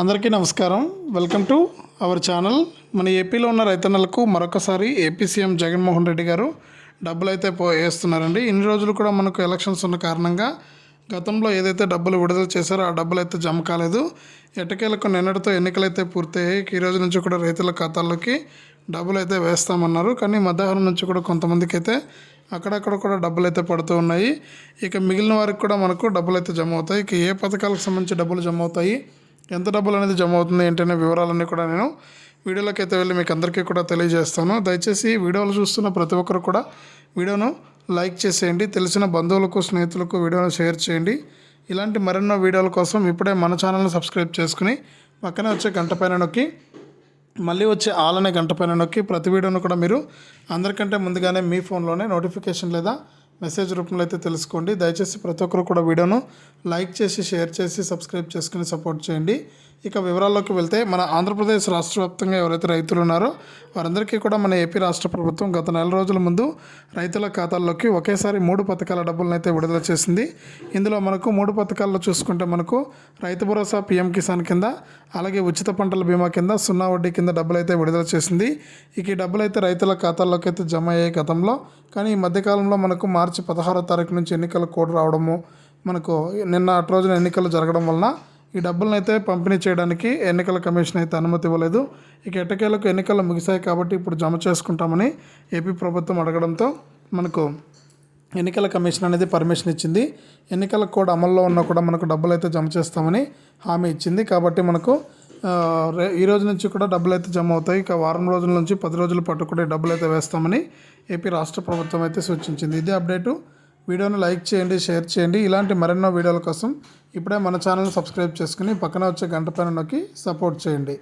అందరికీ నమస్కారం. Welcome to our channel మన ఏపీలో ఉన్న రైతన్నలకు మరొకసారి ఏపీ సీఎం జగన్మోహన్ రెడ్డి గారు డబ్బులు అయితే పో వేస్తున్నారండి. ఇన్ని రోజులు కూడా మనకు ఎలక్షన్స్ ఉన్న కారణంగా గతంలో ఏదైతే డబ్బులు విడుదల చేశారో ఆ డబ్బులు అయితే జమ కాలేదు. ఎటకేలకు నిన్నటితో ఎన్నికలైతే పూర్తయ్యాయి ఈ రోజు నుంచి కూడా రైతుల ఖాతాల్లోకి డబ్బులు అయితే వేస్తామన్నారు. కానీ మధ్యాహ్నం నుంచి కూడా కొంతమందికి అయితే అక్కడక్కడ కూడా డబ్బులు అయితే పడుతూ ఉన్నాయి. ఇక మిగిలిన వారికి కూడా మనకు డబ్బులు అయితే జమ అవుతాయి. ఇక ఏ పథకాలకు సంబంధించి డబ్బులు జమ అవుతాయి? ఎంత డబ్బులు అనేది జమ అవుతుంది ఏంటనే వివరాలన్నీ కూడా నేను వీడియోలోకి అయితే వెళ్ళి మీకు అందరికీ కూడా తెలియజేస్తాను. దయచేసి వీడియోలు చూస్తున్న ప్రతి ఒక్కరు కూడా వీడియోను లైక్ చేసేయండి తెలిసిన బంధువులకు స్నేహితులకు వీడియోను షేర్ చేయండి. ఇలాంటి మరెన్నో వీడియోల కోసం ఇప్పుడే మన ఛానల్ని సబ్స్క్రైబ్ చేసుకుని పక్కనే వచ్చే గంట పైన నొక్కి మళ్ళీ వచ్చే ఆల్ అనే గంట పైన నొక్కి ప్రతి వీడియోను కూడా మీరు అందరికంటే ముందుగానే మీ ఫోన్లోనే నోటిఫికేషన్ లేదా మెసేజ్ రూపంలో అయితే తెలుసుకోండి. దయచేసి ప్రతి ఒక్కరు కూడా వీడియోను లైక్ చేసి షేర్ చేసి సబ్స్క్రైబ్ చేసుకుని సపోర్ట్ చేయండి. ఇక వివరాల్లోకి వెళ్తే మన ఆంధ్రప్రదేశ్ రాష్ట్ర వ్యాప్తంగా ఎవరైతే రైతులు ఉన్నారో వారందరికీ కూడా మన ఏపీ రాష్ట్ర ప్రభుత్వం గత నెల రోజుల ముందు రైతుల ఖాతాల్లోకి ఒకేసారి మూడు పథకాల డబ్బులను అయితే విడుదల చేసింది. ఇందులో మనకు మూడు పథకాల్లో చూసుకుంటే మనకు రైతు భరోసా పీఎం కిసాన్ కింద అలాగే ఉచిత పంటల బీమా కింద సున్నా వడ్డీ కింద డబ్బులు అయితే విడుదల చేసింది. ఇక ఈ డబ్బులు అయితే రైతుల ఖాతాల్లోకి అయితే జమ అయ్యాయి గతంలో. కానీ ఈ మధ్యకాలంలో మనకు మార్చి పదహారో తారీఖు నుంచి ఎన్నికల కోడ్ రావడము మనకు నిన్న అటు రోజున ఎన్నికలు జరగడం వలన ఈ డబ్బులను అయితే పంపిణీ చేయడానికి ఎన్నికల కమిషన్ అయితే అనుమతి ఇవ్వలేదు. ఇక ఎట్టకేలకు ఎన్నికలు ముగిశాయి కాబట్టి ఇప్పుడు జమ చేసుకుంటామని ఏపీ ప్రభుత్వం అడగడంతో మనకు ఎన్నికల కమిషన్ అనేది పర్మిషన్ ఇచ్చింది. ఎన్నికల కోడ్ అమల్లో ఉన్నా కూడా మనకు డబ్బులు అయితే జమ చేస్తామని హామీ ఇచ్చింది. కాబట్టి మనకు ఈ రోజు నుంచి కూడా డబ్బులు అయితే జమ అవుతాయి. ఇక వారం రోజుల నుంచి పది రోజుల పాటు కూడా డబ్బులు అయితే వేస్తామని ఏపీ రాష్ట్ర ప్రభుత్వం అయితే సూచించింది. ఇదే అప్డేటు. వీడియోని లైక్ చేయండి షేర్ చేయండి. ఇలాంటి మరెన్నో వీడియోల కోసం ఇప్పుడే మన ఛానల్ని సబ్స్క్రైబ్ చేసుకుని పక్కన వచ్చే గంట పైన నొక్కి సపోర్ట్ చేయండి.